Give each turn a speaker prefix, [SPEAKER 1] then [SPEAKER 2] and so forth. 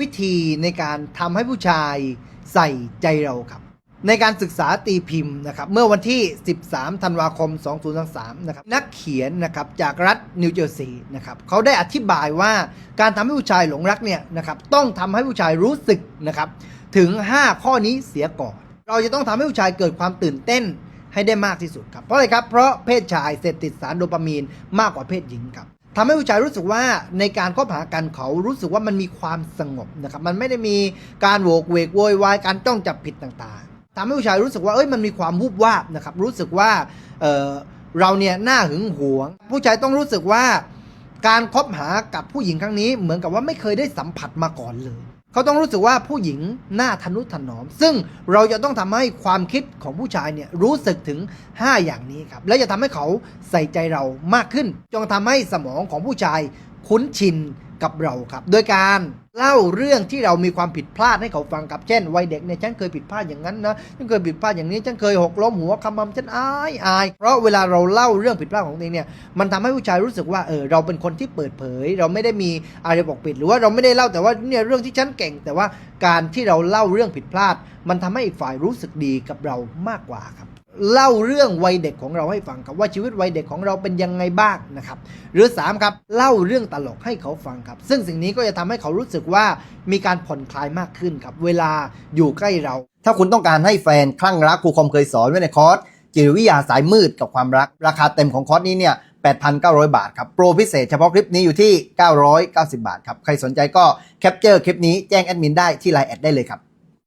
[SPEAKER 1] วิธีในการทำให้ผู้ชายใส่ใจเราครับ ในการศึกษาตีพิมพ์นะครับ เมื่อวันที่ 13 ธันวาคม 2023 นะครับ นักเขียนนะครับจากรัฐนิวเจอร์ซีย์นะครับเขาได้อธิบายว่าการทำให้ผู้ชายหลงรักเนี่ยนะครับต้องทำให้ผู้ชายรู้สึกนะครับถึง 5 ข้อนี้เสียก่อน เราจะต้องทำให้ผู้ชายเกิดความตื่นเต้นให้ได้มากที่สุดครับ เพราะอะไรครับ เพราะเพศชายเสพติดสารโดปามีนมากกว่าเพศหญิงครับ ทำให้ผู้ชายรู้สึกว่าในการคบหากันเขารู้สึกว่ามันมีความสงบนะครับมันไม่ได้มีการโวกเวกโวยวายการจ้องจับผิดต่างๆทำให้ผู้ชายรู้สึกว่าเอ้ยมันมีความวูบวาบนะครับรู้สึกว่าเออเราเนี่ยน่าหึงหวง ผู้ชายต้องรู้สึกว่าการคบหากับผู้หญิงครั้งนี้เหมือนกับว่าไม่เคยได้สัมผัสมาก่อนเลย เขาต้องรู้สึกว่าผู้หญิงหน้าทนุถนอม ซึ่งเราจะต้องทำให้ความคิดของผู้ชายเนี่ยรู้สึกถึง 5 อย่างนี้ครับ และจะทำให้เขาใส่ใจเรามากขึ้น จงทำให้สมองของผู้ชายคุ้นชินกับเราครับ โดยการ เล่าเรื่องที่เรามีความผิดพลาดให้เขาฟังครับเช่นวัยเด็กเนี่ยฉันเคยผิดพลาดอย่างนั้นนะฉันเคยผิดพลาดอย่างนี้ฉันเคยหกล้มหัวคำมำฉันอายอายเพราะเวลาเราเล่าเรื่องผิดพลาดของตัวเองเนี่ยมันทำให้ผู้ชายรู้สึกว่าเออเราเป็นคนที่เปิดเผย เราไม่ได้มีอะไรปกปิด หรือว่าเราไม่ได้เล่าแต่ว่าเนี่ยเรื่องที่ฉันเก่ง แต่ว่าการที่เราเล่าเรื่องผิดพลาด มันทำให้อีกฝ่ายรู้สึกดีกับเรามากกว่าครับ เล่าเรื่องวัยเด็กของเราให้ฟังครับว่าชีวิตวัยเด็กของเราเป็นยังไงบ้างนะครับหรือ 3 ครับ เล่าเรื่องตลกให้เขาฟังครับ ซึ่งสิ่งนี้ก็จะทำให้เขารู้สึกว่ามีการผ่อนคลายมากขึ้นครับ เวลาอยู่ใกล้เรา ถ้าคุณต้องการให้แฟนคลั่งรักครูคอมเคยสอนไว้ในคอร์สจิตวิทยาสายมืดกับความรัก ราคาเต็มของคอร์สนี้เนี่ย8,900 บาทครับ โปรพิเศษเฉพาะคลิปนี้อยู่ที่ 990 บาทครับ ใครสนใจก็แคปเจอร์คลิปนี้แจ้งแอดมินได้ที่ไลน์แอดได้เลยครับ